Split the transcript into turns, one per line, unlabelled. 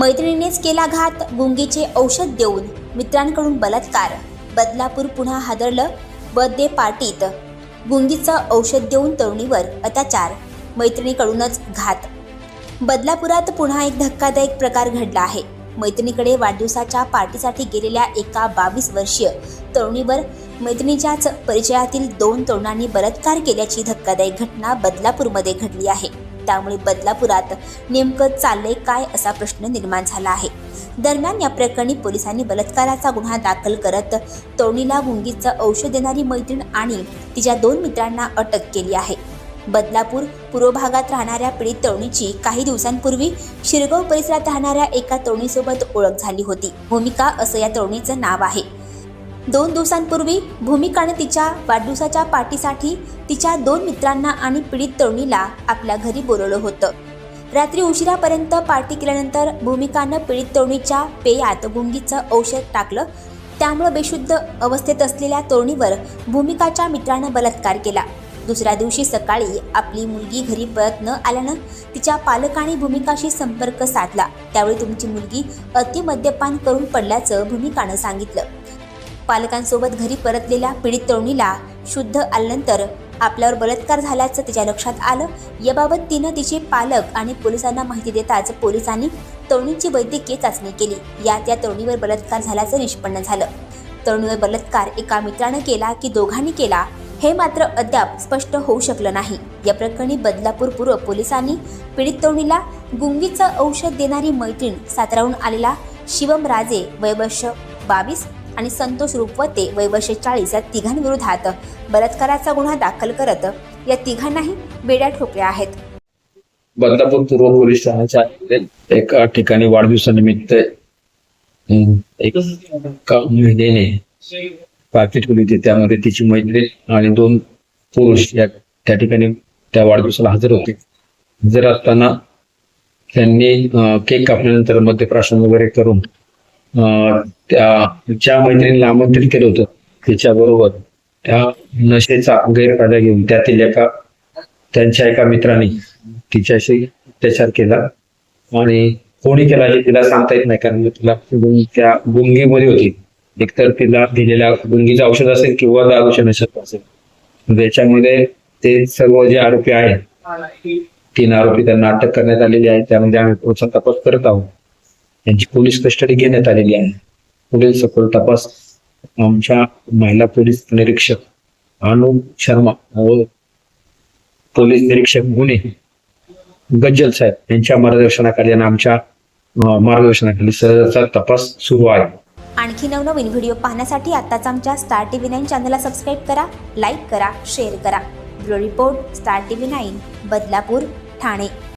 मैत्रिणीनेच केला घात गुंगीचे औषध देऊन मित्रांकडून बलात्कार. बदलापूर पुन्हा हादरलं बर्थडे पार्टीत. गुंगीचं औषध देऊन तरुणीवर अत्याचार मैत्रिणीकडूनच घात. बदलापुरात पुन्हा एक धक्कादायक प्रकार घडला आहे. मैत्रिणीकडे वाढदिवसाच्या पार्टीसाठी गेलेल्या एका बावीस वर्षीय तरुणीवर मैत्रिणीच्याच परिचयातील दोन तरुणांनी बलात्कार केल्याची धक्कादायक घटना बदलापूरमध्ये घडली आहे. त्यामुळे बदलापुरात नेमकं चाललंय काय असा प्रश्न निर्माण झाला आहे. दरम्यान या प्रकरणी पोलिसांनी बलात्काराचा गुन्हा दाखल करत तरुणीला गुंगीचं औषध देणारी मैत्रीण आणि तिच्या दोन मित्रांना अटक केली आहे. बदलापूर पूर्व भागात राहणाऱ्या पीडित तरुणीची काही दिवसांपूर्वी शिरगाव परिसरात राहणाऱ्या एका तरुणीसोबत ओळख झाली होती. भूमिका असं या तरुणीचं नाव आहे. दोन दिवसांपूर्वी भूमिकाने तिच्या वाढदिवसाच्या पार्टीसाठी तिच्या दोन मित्रांना आणि पीडित तरुणीला आपल्या घरी बोलवलं होतं. रात्री उशिरापर्यंत पार्टी केल्यानंतर भूमिकानं पीडित तरुणीच्या पेयात गुंगीचं औषध टाकलं. त्यामुळं बेशुद्ध अवस्थेत असलेल्या तरुणीवर भूमिकाच्या मित्रानं बलात्कार केला. दुसऱ्या दिवशी सकाळी आपली मुलगी घरी परत न आल्यानं तिच्या पालकांनी भूमिकाशी संपर्क साधला. त्यावेळी तुमची मुलगी अतिमद्यपान करून पडल्याचं भूमिकानं सांगितलं. पालकांसोबत घरी परतलेल्या पीडित तरुणीला शुद्ध आल्यानंतर आपल्यावर बलात्कार झाल्याचं तिच्या लक्षात आलं. याबाबत तिनं तिचे पालक आणि पोलिसांना माहिती देताच पोलिसांनी तरुणीची वैद्यकीय चाचणी केली. यात या तरुणीवर बलात्कार झाल्याचं निष्पन्न झालं. तरुणीवर बलात्कार एका मित्रानं केला की दोघांनी केला हे मात्र अद्याप स्पष्ट होऊ शकलं नाही. या प्रकरणी बदलापूर पूर्व पोलिसांनी पीडित तरुणीला गुंगीचं औषध देणारी मैत्रीण साताराहून आलेला शिवम राजे वयवर्ष बावीस आणि संतोष रूपवते वयवर्ष चाळीस या तिघांविरोधात. बलात्काराचा गुन्हा दाखल करत या तिघांनाही बेड्या ठोकल्या आहेत.
बदलापूर पूर्व पोलीस ठाण्याच्या एका ठिकाणी वाढदिवसानिमित्त एक महिलेने पार्टी ठेवली होती त्यामध्ये तिची मैत्रीण आणि दोन पुरुष या त्या ठिकाणी त्या वाढदिवसाला हजर होते. हजर असताना त्यांनी केक कापल्यानंतर मद्यप्राशन वगैरे करून त्या ज्या मैत्रिणीला आमंत्रित केलं होतं तिच्याबरोबर त्या नशेचा गैरफायदा घेऊन त्यातील एका त्यांच्या एका मित्राने तिच्याशी अत्याचार केला. आणि कोणी केला हे तिला सांगता येत नाही कारण तिला त्या गुंगीमध्ये होती. एकतर तिला दिलेल्या गुंगीचं औषध असेल किंवा दारूच्या नशेत असेल. त्याच्यामध्ये ते सर्व जे आरोपी आहेत तीन आरोपी त्यांना अटक करण्यात आलेली आहे. त्यामध्ये आम्ही पुढचा तपास करत आहोत. त्यांची पोलीस कस्टडी घेण्यात आलेली आहे. पुढील सखोल तपास आमच्या महिला पोलीस निरीक्षक अनु शर्मा व पोलीस निरीक्षक गुन्हे गज्जल साहेब यांच्या मार्गदर्शनाखाली आणि आमच्या मार्गदर्शनाखाली सहजाचा तपास सुरू आहे.
आणखी नवनवीन व्हिडिओ पाहण्यासाठी आताच आमच्या स्टार टीव्ही नाईन चॅनलला सबस्क्राईब करा लाईक करा शेअर करा. Bureau report star TV nine Badlapur Thane.